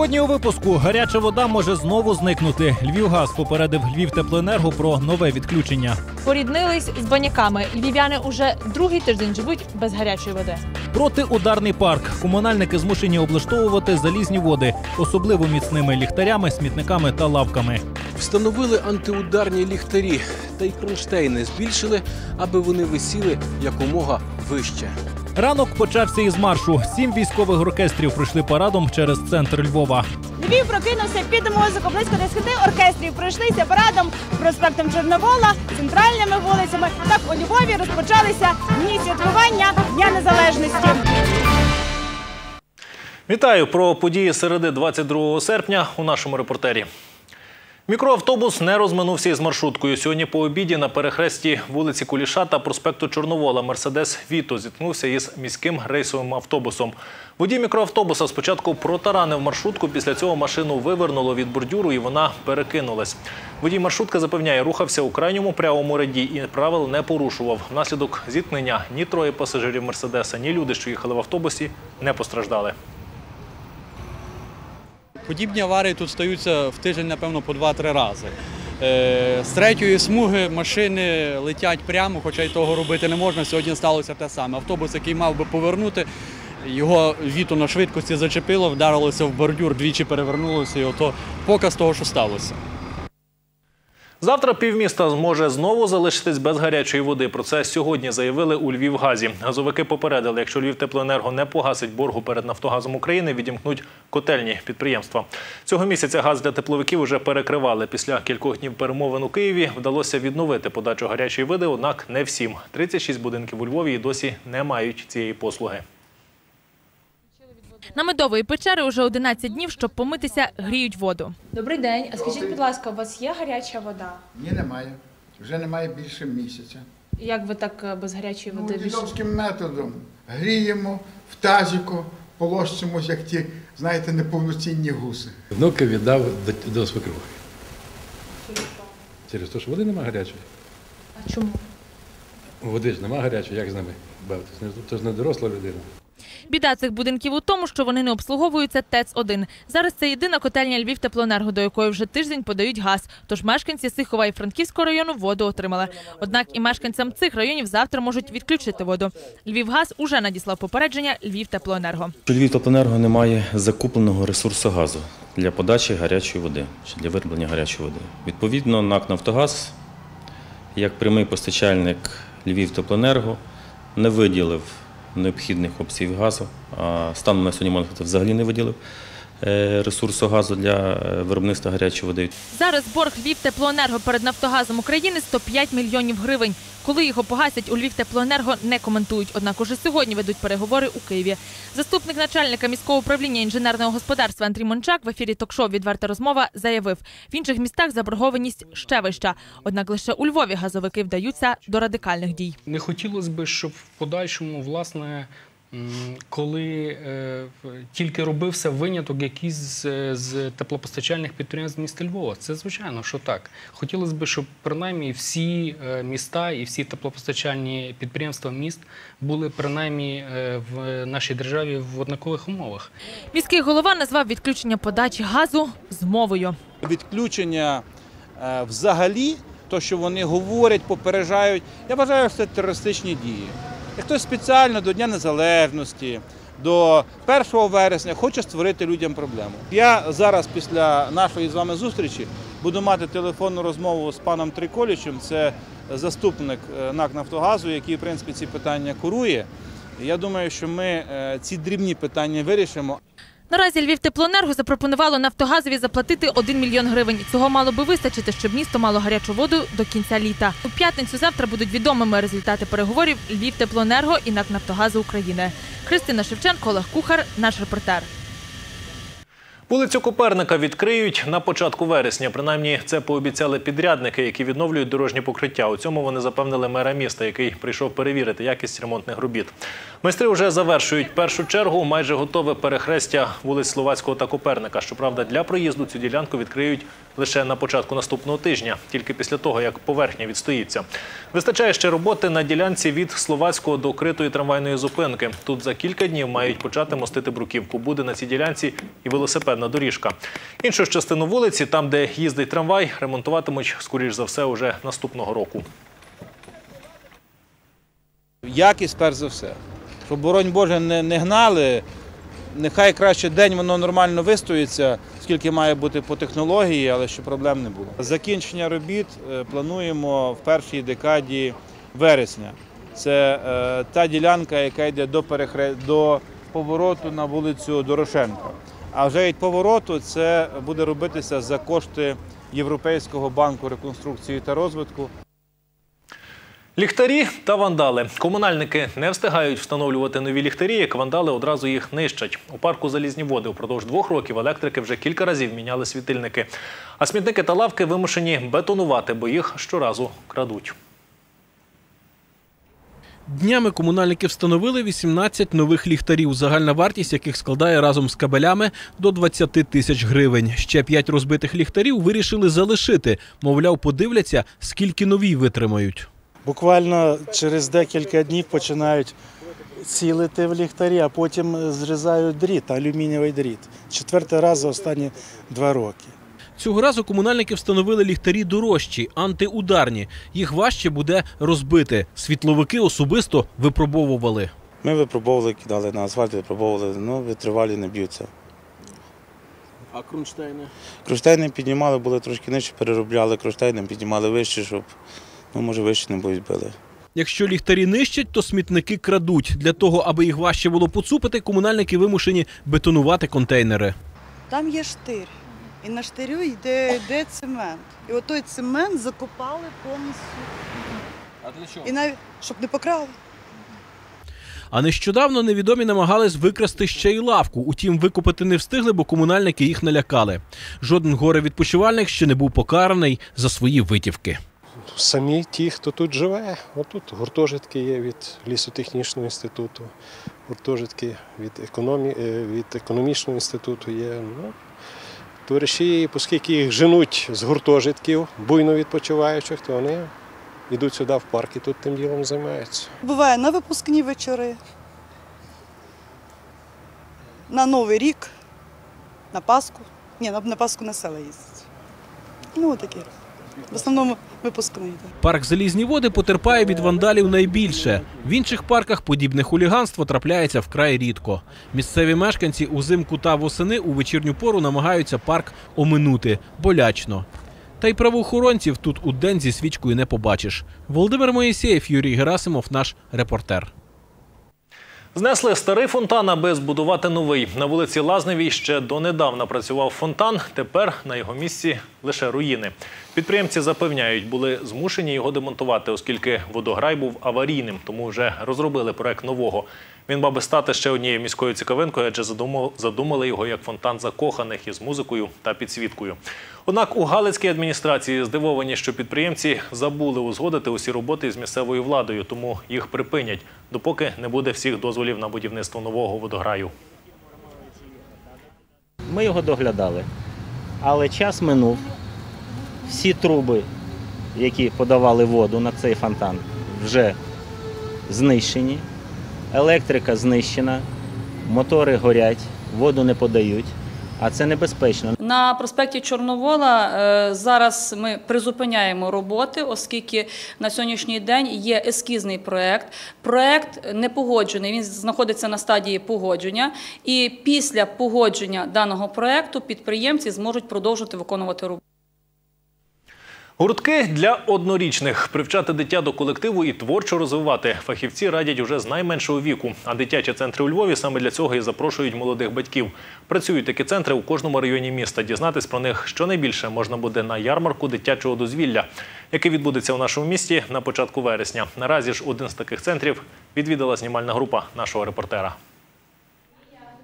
Сьогодні у випуску гаряча вода може знову зникнути. Львівгаз попередив Львівтеплоенерго про нове відключення. Поріднились з баняками. Львів'яни уже другий тиждень живуть без гарячої води. Протиударний парк. Комунальники змушені облаштовувати залізні води, особливо міцними ліхтарями, смітниками та лавками. Встановили антиударні ліхтарі та й кронштейни збільшили, аби вони висіли якомога вище. Ранок почався із маршу. Сім військових оркестрів пройшли парадом через центр Львова. Львів прокинувся під музику. Близько 10 оркестрів пройшлися парадом проспектом Чорновола, центральними вулицями. Так у Львові розпочалися дні святкування Дня Незалежності. Вітаю про події середи 22 серпня у нашому репортері. Мікроавтобус не розминувся із маршруткою. Сьогодні по обіді на перехресті вулиці Куліша та проспекту Чорновола Мерседес Віто зіткнувся із міським рейсовим автобусом. Водій мікроавтобуса спочатку протаранив маршрутку, після цього машину вивернуло від бордюру і вона перекинулась. Водій маршрутки запевняє, рухався у крайньому прямому ряді і правил не порушував. Внаслідок зіткнення ні троє пасажирів Мерседеса, ні люди, що їхали в автобусі, не постраждали. Подібні аварії тут стаються в тиждень, напевно, по 2-3 рази. Е, З третьої смуги машини летять прямо, хоча й того робити не можна. Сьогодні сталося те саме. Автобус, який мав би повернути, його віто на швидкості зачепило, вдарилося в бордюр, двічі перевернулося, і ото показ того, що сталося. Завтра півміста зможе знову залишитись без гарячої води. Про це сьогодні заявили у Львівгазі. Газовики попередили, якщо Львівтеплоенерго не погасить боргу перед Нафтогазом України, відімкнуть котельні підприємства. Цього місяця газ для тепловиків вже перекривали. Після кількох днів перемовин у Києві вдалося відновити подачу гарячої води, однак не всім. 36 будинків у Львові досі не мають цієї послуги. На медової печери уже 11 днів, щоб помитися, гріють воду. Добрий день. А скажіть, будь ласка, у вас є гаряча вода? Ні, немає. Вже немає більше місяця. Як ви так е, без гарячої Ну, води? більше? дідовським методом гріємо в тазіку, полощимось, як ті, знаєте, неповноцінні гуси. Внука віддав до, свекрухи. Через те, що води нема гарячої. А чому? Води ж нема гарячої, як з ними бавитися? Це ж не доросла людина. Біда цих будинків у тому, що вони не обслуговуються ТЕЦ-1. Зараз це єдина котельня Львівтеплоенерго, до якої вже тиждень подають газ. Тож мешканці Сихова і Франківського району воду отримали. Однак і мешканцям цих районів завтра можуть відключити воду. Львівгаз уже надіслав попередження Львівтеплоенерго. Львівтеплоенерго немає закупленого ресурсу газу для подачі гарячої води чи для вироблення гарячої води. Відповідно, НАК Нафтогаз, як прямий постачальник Львівтеплоенерго, не виділив необхідних обсягів газу. А станом на сьогодні можна взагалі не виділив ресурсу газу для е, виробництва гарячої води. Зараз борг Львівтеплоенерго перед Нафтогазом України 105 мільйонів гривень. Коли його погасять, у Львівтеплоенерго не коментують. Однак уже сьогодні ведуть переговори у Києві. Заступник начальника міського управління інженерного господарства Андрій Мончак в ефірі ток-шоу «Відверта розмова заявив, в інших містах заборгованість ще вища. Однак лише у Львові газовики вдаються до радикальних дій. Не хотілося б, щоб в подальшому, власне, коли е, тільки робився виняток якийсь з, з теплопостачальних підприємств міста Львова. Це звичайно, що так. Хотілося б, щоб принаймні всі е, міста і всі теплопостачальні підприємства міст були принаймні е, в нашій державі в однакових умовах. Міський голова назвав відключення подачі газу змовою. відключення е, взагалі, то, що вони говорять, попереджають, я вважаю, що це терористичні дії. Як хтось спеціально до Дня Незалежності, до 1 вересня хоче створити людям проблему. Я зараз, після нашої з вами зустрічі, буду мати телефонну розмову з паном Триколічем, це заступник е, НАК Нафтогазу, який, в принципі, ці питання курує. Я думаю, що ми е, ці дрібні питання вирішимо. Наразі Львівтеплоенерго запропонувало Нафтогазові заплатити 1 мільйон гривень. Цього мало би вистачити, щоб місто мало гарячу воду до кінця літа. У п'ятницю завтра будуть відомими результати переговорів Львівтеплоенерго і НАК Нафтогазу України. Христина Шевченко, Олег Кухар, наш репортер. Вулицю Коперника відкриють на початку вересня. Принаймні, це пообіцяли підрядники, які відновлюють дорожні покриття. У цьому вони запевнили мера міста, який прийшов перевірити якість ремонтних робіт. Майстри вже завершують першу чергу. Майже готове перехрестя вулиць Словацького та Коперника. Щоправда, для проїзду цю ділянку відкриють лише на початку наступного тижня, тільки після того, як поверхня відстоїться. Вистачає ще роботи на ділянці від Словацького до критої трамвайної зупинки. Тут за кілька днів мають почати мостити бруківку. Буде на цій ділянці і велосипедна доріжка. Іншу частину вулиці, там де їздить трамвай, ремонтуватимуть, скоріш за все, уже наступного року. Якість, перш за все. Щоб, боронь Боже, не, не гнали. Нехай краще день воно нормально вистоїться, скільки має бути по технології, але щоб проблем не було. Закінчення робіт е, плануємо в першій декаді вересня. Це е, та ділянка, яка йде до, перехре... до повороту на вулицю Дорошенка. А вже від повороту це буде робитися за кошти Європейського банку реконструкції та розвитку. Ліхтарі та вандали. Комунальники не встигають встановлювати нові ліхтарі, як вандали одразу їх нищать. У парку залізні води упродовж двох років електрики вже кілька разів міняли світильники. А смітники та лавки вимушені бетонувати, бо їх щоразу крадуть. Днями комунальники встановили 18 нових ліхтарів, загальна вартість яких складає разом з кабелями до 20 тисяч гривень. Ще 5 розбитих ліхтарів вирішили залишити. Мовляв, подивляться, скільки нові витримають. Буквально через декілька днів починають цілити в ліхтарі, а потім зрізають дріт, алюмінієвий дріт. Четвертий раз за останні два роки. Цього разу комунальники встановили ліхтарі дорожчі, антиударні. Їх важче буде розбити. Світловики особисто випробовували. Ми випробовували, кидали на асфальт, випробовували, ну витривалі не б'ються. А кронштейни? Кронштейни піднімали, були трошки нижче, переробляли кронштейни, піднімали вище, щоб ну, може вище не будуть били. Якщо ліхтарі нищать, то смітники крадуть. Для того, аби їх важче було поцупити, комунальники вимушені бетонувати контейнери. Там є штир. І на штирю йде, йде цемент. І отой цемент закопали повністю. А для чого? І навіть щоб не покрали. А нещодавно невідомі намагались викрасти ще й лавку. Утім, викупити не встигли, бо комунальники їх налякали. Жоден горе-відпочивальник ще не був покараний за свої витівки. Самі ті, хто тут живе. Отут гуртожитки є від лісотехнічного інституту, гуртожитки від, економі... е, від економічного інституту є. Ну, товариші, оскільки їх женуть з гуртожитків, буйно відпочиваючих, то вони йдуть сюди в парк і тут тим ділом займаються. Буває на випускні вечори, на Новий рік, на Пасху. Ні, на, Пасху на села їздять. Ну, такі. В основному випускний. Парк Залізні води потерпає від вандалів найбільше. В інших парках подібне хуліганство трапляється вкрай рідко. Місцеві мешканці узимку та восени у вечірню пору намагаються парк оминути болячно. Та й правоохоронців тут у день зі свічкою не побачиш. Володимир Моїсеєв, Юрій Герасимов, наш репортер. Знесли старий фонтан, аби збудувати новий. На вулиці Лазневій ще донедавна працював фонтан. Тепер на його місці лише руїни. Підприємці запевняють, були змушені його демонтувати, оскільки водограй був аварійним, тому вже розробили проект нового. Він мав би стати ще однією міською цікавинкою, адже задумали його як фонтан закоханих із музикою та підсвіткою. Однак у Галицькій адміністрації здивовані, що підприємці забули узгодити усі роботи з місцевою владою, тому їх припинять, допоки не буде всіх дозволів на будівництво нового водограю. Ми його доглядали. Але час минув. Всі труби, які подавали воду на цей фонтан, вже знищені. Електрика знищена, мотори горять, воду не подають, а це небезпечно. На проспекті Чорновола е, зараз ми призупиняємо роботи, оскільки на сьогоднішній день є ескізний проект. Проект не погоджений, він знаходиться на стадії погодження. І після погодження даного проекту підприємці зможуть продовжити виконувати роботу. Гуртки для однорічних привчати дитя до колективу і творчо розвивати. Фахівці радять уже з найменшого віку. А дитячі центри у Львові саме для цього і запрошують молодих батьків. Працюють такі центри у кожному районі міста. Дізнатись про них щонайбільше можна буде на ярмарку дитячого дозвілля, який відбудеться у нашому місті на початку вересня. Наразі ж один з таких центрів відвідала знімальна група нашого репортера.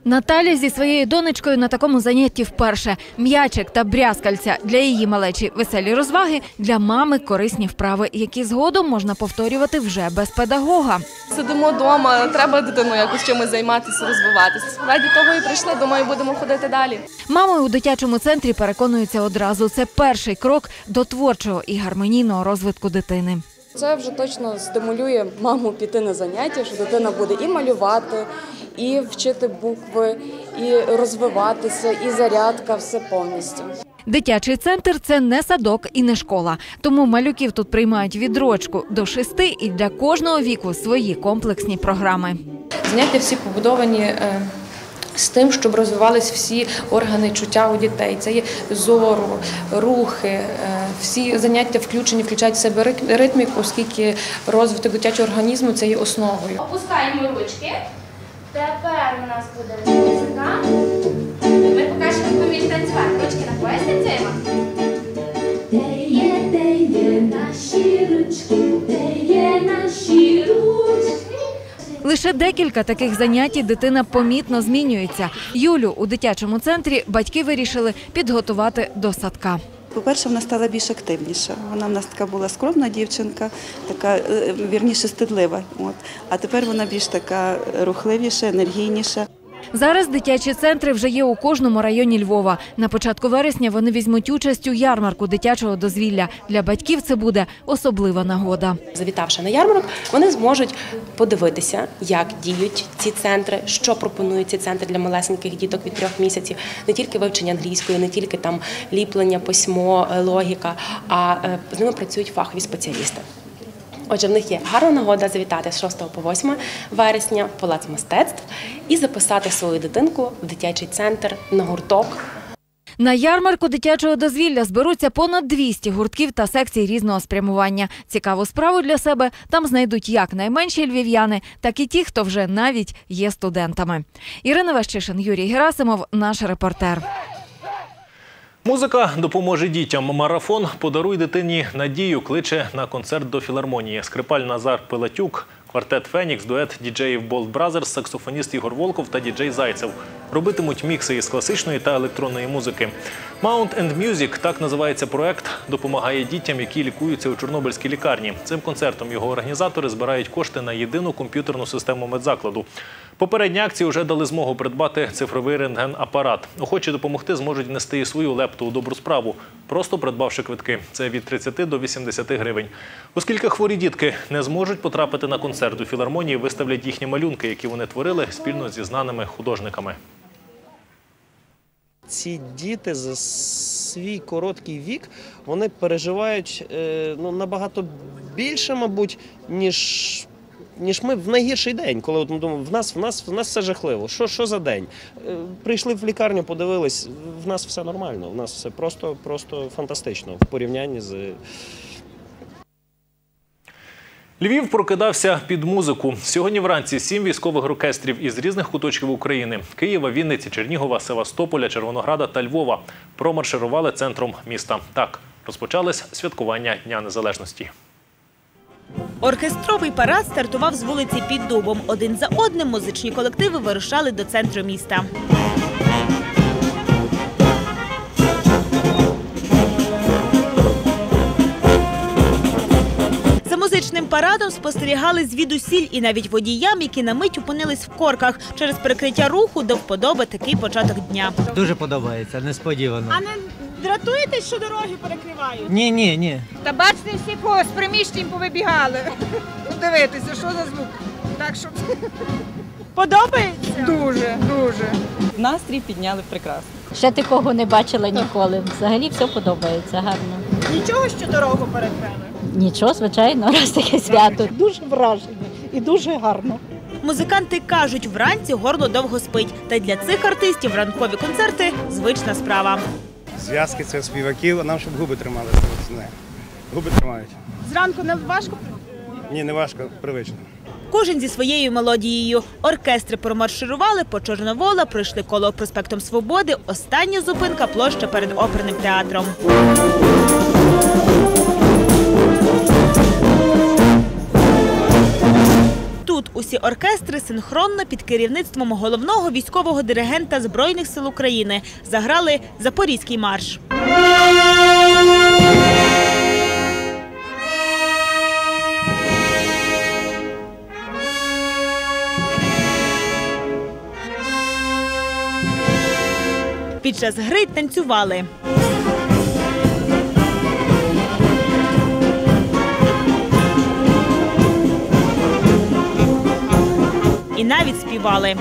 Наталя зі своєю донечкою на такому занятті вперше. М'ячик та брязкальця для її малечі веселі розваги, для мами корисні вправи, які згодом можна повторювати вже без педагога. Сидимо вдома, треба дитину якось чимось займатися, розвиватися. Раді того і прийшли, думаю, будемо ходити далі. Мами у дитячому центрі переконуються одразу. Це перший крок до творчого і гармонійного розвитку дитини. Це вже точно стимулює маму піти на заняття, що дитина буде і малювати, і вчити букви, і розвиватися, і зарядка, все повністю. Дитячий центр це не садок і не школа. Тому малюків тут приймають відрочку до шести і для кожного віку свої комплексні програми. Заняття всі побудовані е, з тим, щоб розвивались всі органи чуття у дітей. Це є зору, рухи, е, всі заняття включені, включають в себе рит- ритміку, оскільки розвиток дитячого організму це є основою. Опускаємо ручки. Тепер у нас буде музика. Ми покажемо, як ми танцювати. Ручки на пояс танцюємо. Де є, де є наші ручки, де є наші ручки. Лише декілька таких занять дитина помітно змінюється. Юлю у дитячому центрі батьки вирішили підготувати до садка. По-перше, вона стала більш активніша. Вона в нас така була скромна дівчинка, така е, вірніше стидлива. От. А тепер вона більш така рухливіша, енергійніша. Зараз дитячі центри вже є у кожному районі Львова. На початку вересня вони візьмуть участь у ярмарку дитячого дозвілля. Для батьків це буде особлива нагода. Завітавши на ярмарок, вони зможуть подивитися, як діють ці центри, що пропонують ці центри для малесеньких діток від трьох місяців, не тільки вивчення англійської, не тільки там ліплення, письмо, е, логіка, а е, з ними працюють фахові спеціалісти. Отже, в них є гарна нагода завітати з 6 по 8 вересня в палац мистецтв і записати свою дитинку в дитячий центр на гурток На ярмарку дитячого дозвілля зберуться понад 200 гуртків та секцій різного спрямування. Цікаву справу для себе там знайдуть як найменші львів'яни, так і ті, хто вже навіть є студентами. Ірина Вещишин, Юрій Герасимов, наш репортер. Музика допоможе дітям. Марафон Подаруй дитині надію кличе на концерт до філармонії. Скрипаль Назар Пилатюк, квартет Фенікс, дует діджеїв Болт Бразерс, саксофоніст Ігор Волков та діджей Зайцев. Робитимуть мікси із класичної та електронної музики. Mount and Music – так називається проект, допомагає дітям, які лікуються у Чорнобильській лікарні. Цим концертом його організатори збирають кошти на єдину комп'ютерну систему медзакладу. Попередні акції вже дали змогу придбати цифровий рентген-апарат. Охочі допомогти зможуть внести і свою лепту у добру справу, просто придбавши квитки. Це від 30 до 80 гривень. Оскільки хворі дітки не зможуть потрапити на концерт у філармонії, виставлять їхні малюнки, які вони творили спільно зі знаними художниками. Ці діти за свій короткий вік вони переживають е, ну, набагато більше, мабуть, ніж. Ніж ми в найгірший день, коли от ми думаємо, в нас в нас в нас все жахливо. Що що за день? Е, Прийшли в лікарню, подивились, в нас все нормально. В нас все просто, просто фантастично в порівнянні з Львів прокидався під музику. Сьогодні вранці сім військових оркестрів із різних куточків України – Києва, Вінниці, Чернігова, Севастополя, Червонограда та Львова – промарширували центром міста. Так, розпочалось святкування Дня Незалежності. Оркестровий парад стартував з вулиці під дубом. Один за одним музичні колективи вирушали до центру міста. Парадом спостерігали звідусіль і навіть водіям, які на мить опинились в корках. Через перекриття руху до вподоби такий початок дня. Дуже подобається, несподівано. А не дратуєтесь, що дороги перекривають? Ні, ні, ні. Та бачите, всі по з приміщень повибігали. Подивитися, що за звук. Так що подобається? Дуже, дуже. Настрій підняли прекрасно. Ще такого не бачила ніколи. Взагалі все подобається гарно. Нічого, що дорогу перекрили. Нічого, звичайно, раз таке свято. Дуже вражені і дуже гарно. Музиканти кажуть, вранці горло довго спить. Та для цих артистів ранкові концерти звична справа. Зв'язки це співаків, а нам щоб губи трималися. Губи тримають. Зранку не важко. Ні, не важко, привично. Кожен зі своєю мелодією. Оркестри промарширували по Чорновола, пройшли коло проспектом Свободи. Остання зупинка площа перед оперним театром. Тут усі оркестри синхронно під керівництвом головного військового диригента Збройних сил України заграли Запорізький марш. Під час гри танцювали. Навіть співали.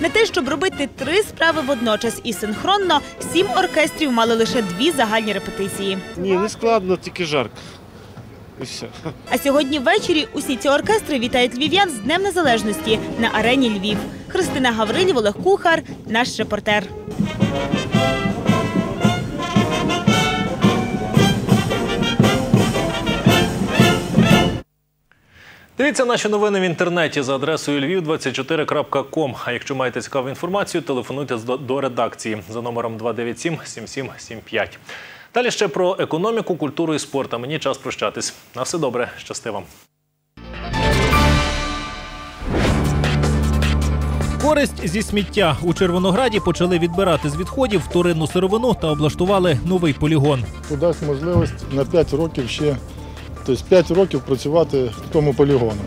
На те, щоб робити три справи водночас і синхронно, сім оркестрів мали лише дві загальні репетиції. Ні, не складно, тільки жарко. І все. А сьогодні ввечері усі ці оркестри вітають львів'ян з Днем Незалежності на арені Львів. Христина Гаврилів, Олег Кухар, наш репортер. Дивіться наші новини в інтернеті за адресою lviv24.com. А якщо маєте цікаву інформацію, телефонуйте до- до редакції за номером 297 7775. Далі ще про економіку, культуру і спорт. А мені час прощатись. На все добре, щасти вам. Користь зі сміття у Червонограді почали відбирати з відходів вторинну сировину та облаштували новий полігон. дасть можливість на 5 років ще, тобто 5 років працювати в тому полігону.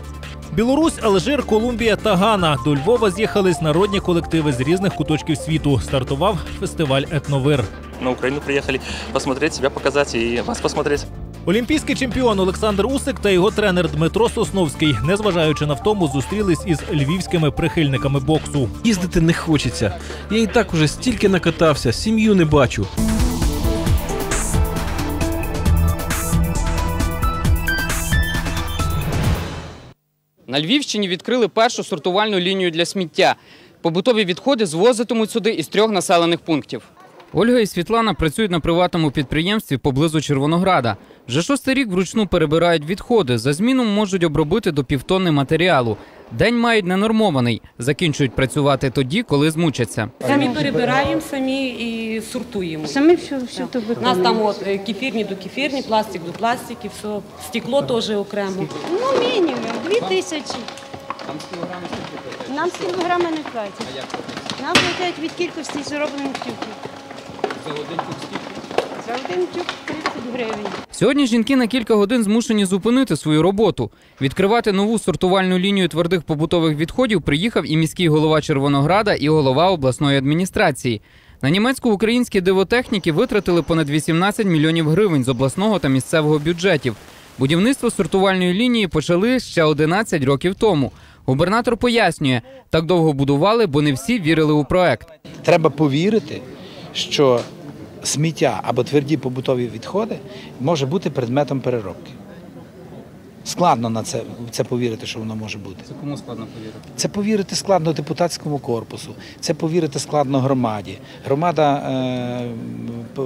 Білорусь, Алжир, Колумбія та Гана до Львова з'їхались народні колективи з різних куточків світу. Стартував фестиваль Етновир. на Украину приехали посмотреть, себя показать и вас посмотреть. Олімпійський чемпіон Олександр Усик та його тренер Дмитро Сосновський, незважаючи на втому, зустрілись із львівськими прихильниками боксу. Їздити не хочеться. Я і так уже стільки накатався, сім'ю не бачу. На Львівщині відкрили першу сортувальну лінію для сміття. Побутові відходи звозитимуть сюди із трьох населених пунктів. Ольга і Світлана працюють на приватному підприємстві поблизу Червонограда. Вже шостий рік вручну перебирають відходи. За зміну можуть обробити до півтонни матеріалу. День мають ненормований. Закінчують працювати тоді, коли змучаться. Самі перебираємо, самі і сортуємо. Самі все, все то У нас там от е, кефірні до кефірні, пластик до пластики, все. Стекло теж окремо. Ну, мінімум, дві тисячі. Нам з кілограми не платять. Нам платять від кількості зроблених тюків. За один тюк За один тюк 30 гривень. Сьогодні жінки на кілька годин змушені зупинити свою роботу. Відкривати нову сортувальну лінію твердих побутових відходів приїхав і міський голова Червонограда, і голова обласної адміністрації. На німецько-українські дивотехніки витратили понад 18 мільйонів гривень з обласного та місцевого бюджетів. Будівництво сортувальної лінії почали ще 11 років тому. Губернатор пояснює, так довго будували, бо не всі вірили у проект. Треба повірити, що сміття або тверді побутові відходи може бути предметом переробки. Складно на це, це повірити, що воно може бути. Це кому складно повірити? Це повірити складно депутатському корпусу, це повірити складно громаді. Громада е, п-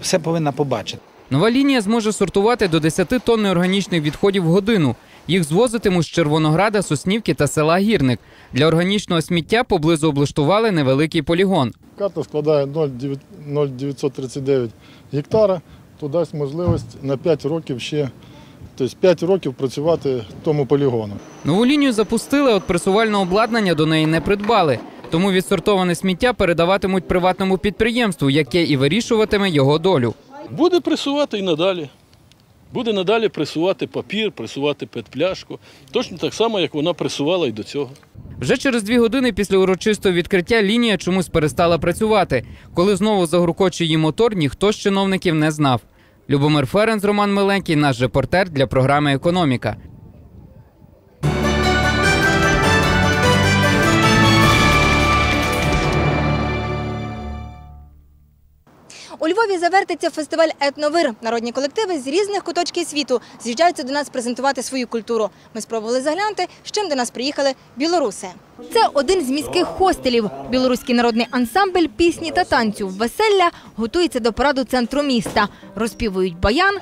все повинна побачити. Нова лінія зможе сортувати до 10 тонн неорганічних відходів в годину. Їх звозитимуть з Червонограда, Соснівки та села Гірник. Для органічного сміття поблизу облаштували невеликий полігон. Карта складає 0,939 гектара, то дасть можливість на 5 років ще, тобто 5 років працювати в тому полігону. Нову лінію запустили, от пресувальне обладнання до неї не придбали. Тому відсортоване сміття передаватимуть приватному підприємству, яке і вирішуватиме його долю. Буде пресувати і надалі. Буде надалі пресувати папір, пресувати петпляшку. Точно так само, як вона пресувала і до цього. Вже через дві години після урочистого відкриття лінія чомусь перестала працювати. Коли знову загуркоче її мотор, ніхто з чиновників не знав. Любомир Ференц, Роман Миленький, наш репортер для програми Економіка. У Львові завертиться фестиваль Етновир. Народні колективи з різних куточків світу з'їжджаються до нас презентувати свою культуру. Ми спробували заглянути, з чим до нас приїхали білоруси. Це один з міських хостелів. Білоруський народний ансамбль пісні та танцю «Веселля» готується до параду центру міста. Розпівують баян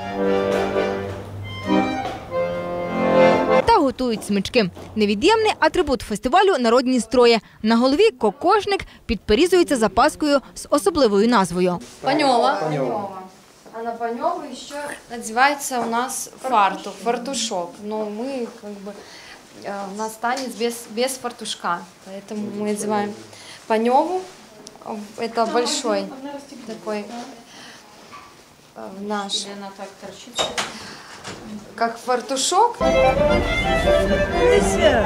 та готують смички. Невід'ємний атрибут фестивалю народні строї. На голові кокошник підперізується запаскою з особливою назвою. Паньова. А на Паневу еще надевается у нас фартук, фартушок. Но мы как бы э, у нас танец без, без фартушка. Поэтому мы одеваем Паневу. Это большой такой э, наш. Как фартушок? Лися!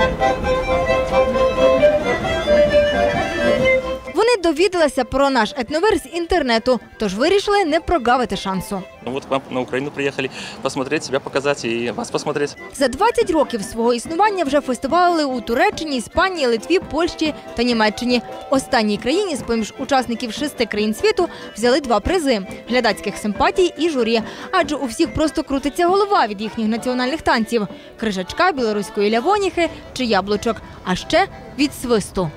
Довідалася про наш етновир з інтернету, тож вирішили не прогавити шансу. Ну к вам на Украину приехали посмотреть, себя показать и вас посмотреть. За 20 років свого існування вже фестивали у Туреччині, Іспанії, Литві, Польщі та Німеччині. В останній країні з поміж учасників шести країн світу взяли два призи глядацьких симпатій і журі. Адже у всіх просто крутиться голова від їхніх національних танців: крижачка, білоруської лявоніхи чи яблучок, а ще від свисту.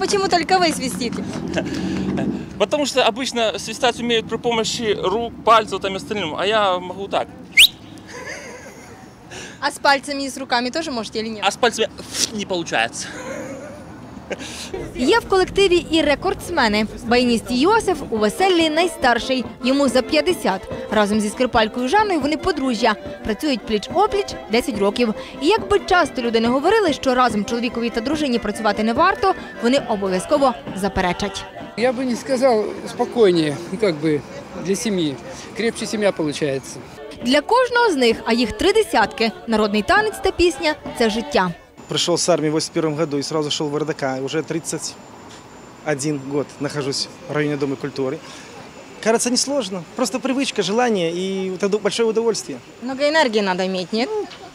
Ну чому тільки ви свистите? Потому что обычно свистать умеют при помощи рук, пальцев там и остальным, а я могу так. А з пальцями і з руками теж можете чи ні? А с пальцами не получается. Є в колективі і рекордсмени. Баяніст Йосиф у веселлі найстарший, йому за 50. Разом зі скрипалькою Жанною вони подружжя. Працюють пліч-опліч 10 років. І якби часто люди не говорили, що разом чоловікові та дружині працювати не варто, вони обов'язково заперечать. Я бы не сказал спокойнее, ну, как бы для семьи. Крепче семья получается. Для кожного з них, а їх три десятки, народний танець та пісня це життя. Пришел с армии в 81 году и сразу шел в РДК. Уже 31 год нахожусь в районе Дома культуры. Кажется, несложно. Просто привычка, желание и вот это большое удовольствие. Много енергії треба мати, ні?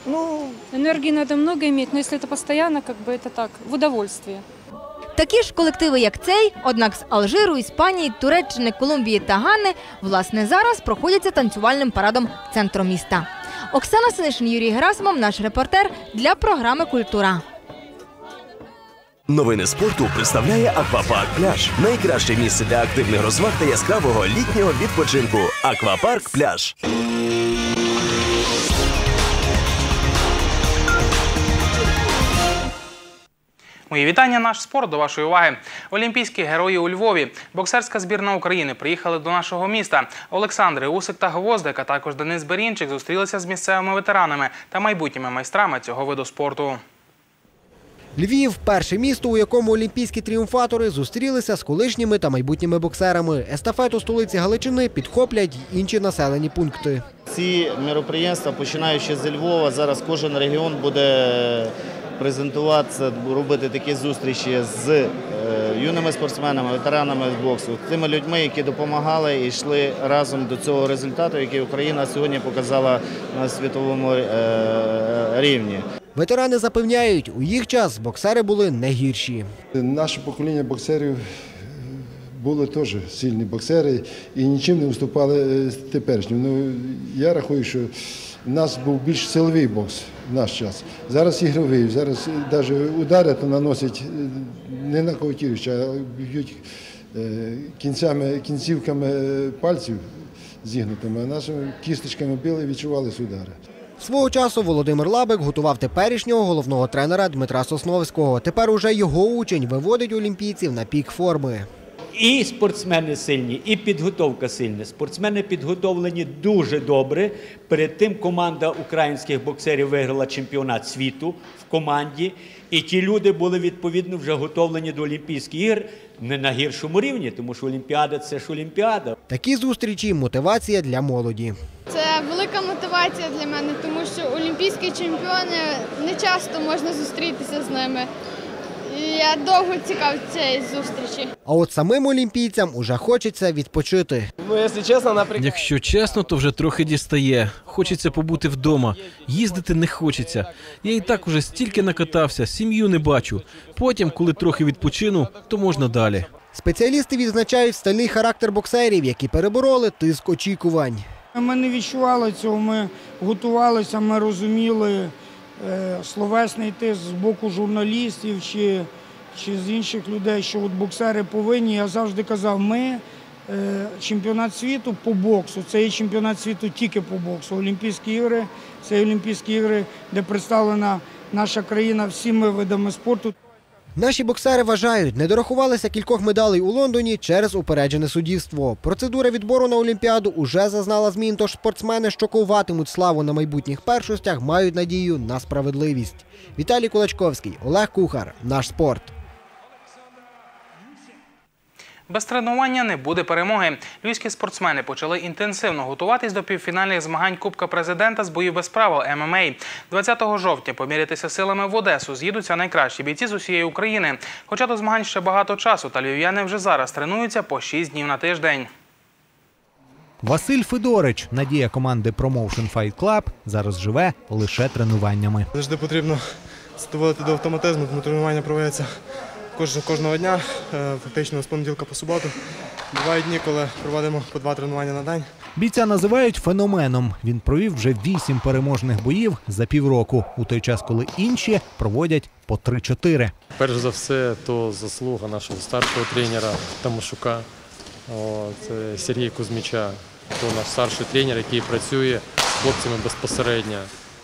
Ну, Энергии надо много иметь, но если это постоянно, как бы это так, в удовольствие. Такі ж колективи, як цей, однак з Алжиру, Іспанії, Туреччини, Колумбії та Ганни, власне, зараз проходяться танцювальним парадом центру міста. Оксана Синишин, Юрій Герасимов, наш репортер для програми Культура. Новини спорту представляє Аквапарк Пляж. Найкраще місце для активних розваг та яскравого літнього відпочинку. Аквапарк Пляж. Мої вітання, наш спорт до вашої уваги. Олімпійські герої у Львові. Боксерська збірна України приїхали до нашого міста. Олександр Усик та Гвоздик, а також Денис Берінчик зустрілися з місцевими ветеранами та майбутніми майстрами цього виду спорту. Львів перше місто, у якому олімпійські тріумфатори зустрілися з колишніми та майбутніми боксерами. Естафету столиці Галичини підхоплять й інші населені пункти. Ці мероприємства, починаючи з Львова, зараз кожен регіон буде презентуватися, робити такі зустрічі з е, юними спортсменами, ветеранами з боксу, тими людьми, які допомагали і йшли разом до цього результату, який Україна сьогодні показала на світовому е, рівні. Ветерани запевняють, у їх час боксери були не гірші. Наше покоління боксерів були теж сильні боксери і нічим не виступали з теперішнім. Ну, я рахую, що в нас був більш силовий бокс в наш час. Зараз ігровий, зараз навіть удари то наносять е, не на ковтіріч, а б'ють е, кінцями, кінцівками пальців зігнутими, а нашими кісточками били і відчувалися удари. Свого часу Володимир Лабик готував теперішнього головного тренера Дмитра Сосновського. Тепер уже його учень виводить олімпійців на пік форми. І спортсмени сильні, і підготовка сильна. Спортсмени підготовлені дуже добре. Перед тим команда українських боксерів виграла чемпіонат світу в команді. І ті люди були відповідно вже готовлені до Олімпійських ігор не на гіршому рівні, тому що Олімпіада це ж Олімпіада. Такі зустрічі мотивація для молоді. Це велика мотивація для мене, тому що олімпійські чемпіони не часто можна зустрітися з ними. І я довго цікав цієї зустрічі. А от самим олімпійцям уже хочеться відпочити. Ну, якщо чесно, наприклад. Якщо чесно, то вже трохи дістає. Хочеться побути вдома. Їздити не хочеться. Я і так уже стільки накатався, сім'ю не бачу. Потім, коли трохи відпочину, то можна далі. Спеціалісти відзначають стальний характер боксерів, які перебороли тиск очікувань. Ми не відчували цього, ми готувалися, ми розуміли словесний тиск з боку журналістів чи, чи з інших людей, що от боксери повинні. Я завжди казав, ми е, чемпіонат світу по боксу, це є чемпіонат світу тільки по боксу. Олімпійські ігри це Олімпійські ігри, де представлена наша країна всіми видами спорту. Наші боксери вважають, не дорахувалися кількох медалей у Лондоні через упереджене суддівство. Процедура відбору на Олімпіаду уже зазнала змін, тож спортсмени, що коватимуть славу на майбутніх першостях, мають надію на справедливість. Віталій Кулачковський, Олег Кухар, наш спорт. Без тренування не буде перемоги. Львівські спортсмени почали інтенсивно готуватись до півфінальних змагань Кубка президента з боїв без правил ММА. 20 жовтня помірятися силами в Одесу з'їдуться найкращі бійці з усієї України. Хоча до змагань ще багато часу, та львів'яни вже зараз тренуються по 6 днів на тиждень. Василь Федорич, надія команди Promotion Fight Club, зараз живе лише тренуваннями. Завжди потрібно доводити до автоматизму, тому тренування проводяться кожного, кожного дня, е, фактично з понеділка по суботу. Бувають дні, коли проводимо по два тренування на день. Бійця називають феноменом. Він провів вже вісім переможних боїв за півроку, у той час, коли інші проводять по 3-4. Перш за все, то заслуга нашого старшого тренера Тамашука, е, Сергія Кузьміча, то наш старший тренер, який працює з хлопцями безпосередньо.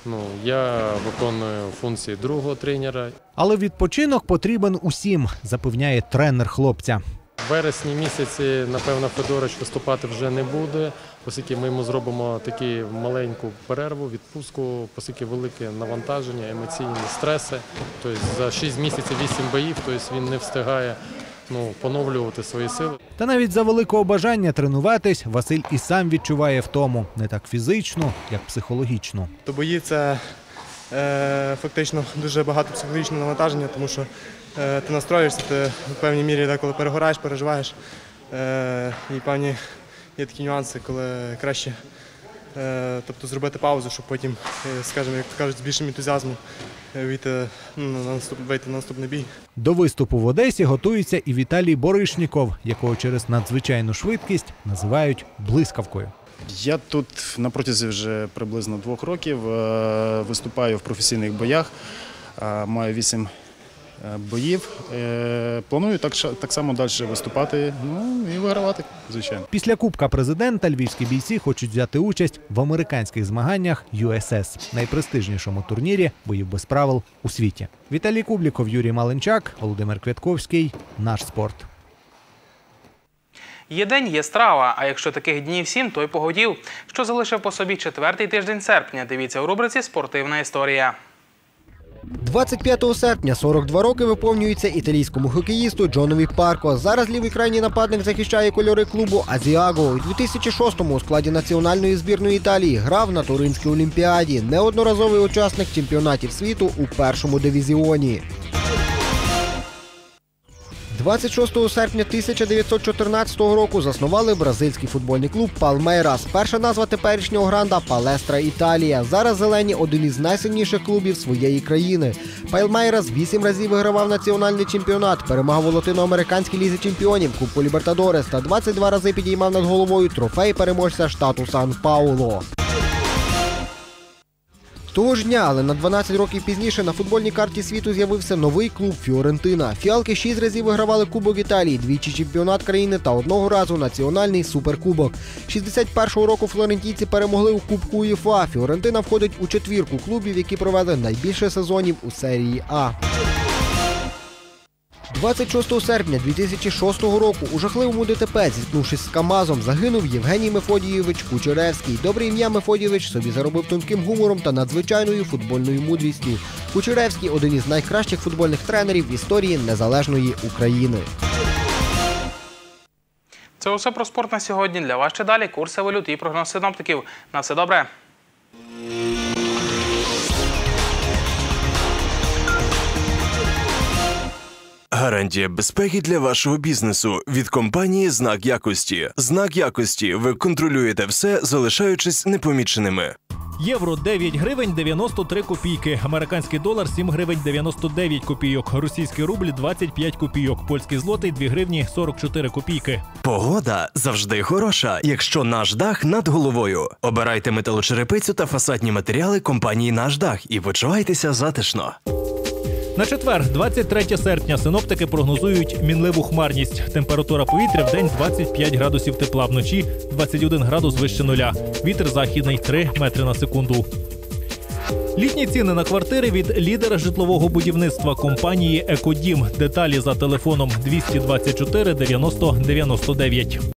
Ну, я виконую функції другого тренера. Але відпочинок потрібен усім, запевняє тренер хлопця. В вересні місяці, напевно, Федорич виступати вже не буде, оскільки ми йому зробимо таку маленьку перерву, відпустку, оскільки велике навантаження, емоційні стреси. Тобто за 6 місяців 8 боїв, тобто він не встигає ну, поновлювати свої сили. Та навіть за великого бажання тренуватись Василь і сам відчуває втому не так фізичну, як психологічну. То бої це е, фактично дуже багато психологічного навантаження, тому що е, ти настроїшся, ти в певній мірі деколи перегораєш, переживаєш. Е, і певні є такі нюанси, коли краще тобто, зробити паузу, щоб потім, е, скажімо, як кажуть, з більшим ентузіазмом е, вийти, ну, на наступ, вийти на наступний бій. До виступу в Одесі готується і Віталій Боришніков, якого через надзвичайну швидкість називають блискавкою. Я тут на протязі вже приблизно двох років е, виступаю в професійних боях. Е, Маю вісім е, боїв. Е, Планую так, ша- так само далі виступати ну, і вигравати, звичайно. Після Кубка президента львівські бійці хочуть взяти участь в американських змаганнях USS, найпрестижнішому турнірі боїв без правил у світі. Віталій Кубліков, Юрій Маленчак, Володимир Квятковський. Наш спорт. Є день, є страва. А якщо таких днів сім, то й погодів. Що залишив по собі четвертий тиждень серпня? Дивіться у рубриці Спортивна історія. 25 серпня 42 роки виповнюється італійському хокеїсту Джонові Парко. Зараз лівий крайній нападник захищає кольори клубу Азіаго. У 2006-му у складі національної збірної Італії грав на Туринській олімпіаді. Неодноразовий учасник чемпіонатів світу у першому дивізіоні. 26 серпня 1914 року заснували бразильський футбольний клуб Палмейрас. Перша назва теперішнього гранда Палестра Італія. Зараз зелені один із найсильніших клубів своєї країни. Палмейрас вісім разів вигравав національний чемпіонат, перемагав у латиноамериканській лізі чемпіонів, Кубку Лібертадорес та 22 рази підіймав над головою трофей переможця штату Сан-Пауло. Того ж дня, але на 12 років пізніше на футбольній карті світу з'явився новий клуб Фіорентина. Фіалки шість разів вигравали Кубок Італії, двічі чемпіонат країни та одного разу національний суперкубок. 61-го року флорентійці перемогли у Кубку УЄФА. Фіорентина входить у четвірку клубів, які провели найбільше сезонів у серії А. 26 серпня 2006 року у жахливому ДТП, зіткнувшись з КАМАЗом, загинув Євгеній Мефодійович Кучеревський. Добре ім'я Мефодійович собі заробив тонким гумором та надзвичайною футбольною мудрістю. Кучеревський один із найкращих футбольних тренерів в історії незалежної України. Це усе про спорт на сьогодні. Для вас ще далі курси валют і прогноз синоптиків. На все добре. Гарантія безпеки для вашого бізнесу від компанії Знак якості. Знак якості. Ви контролюєте все, залишаючись непоміченими. Євро 9 гривень 93 копійки. Американський долар 7 гривень 99 копійок. Російський рубль 25 копійок. Польський злотий 2 гривні 44 копійки. Погода завжди хороша, якщо наш дах над головою. Обирайте металочерепицю та фасадні матеріали компанії Наш дах і почувайтеся затишно. На четвер, 23 серпня, синоптики прогнозують мінливу хмарність. Температура повітря в день 25 градусів тепла, вночі 21 градус вище нуля. Вітер західний 3 метри на секунду. Літні ціни на квартири від лідера житлового будівництва компанії Екодім. Деталі за телефоном 224 90 99.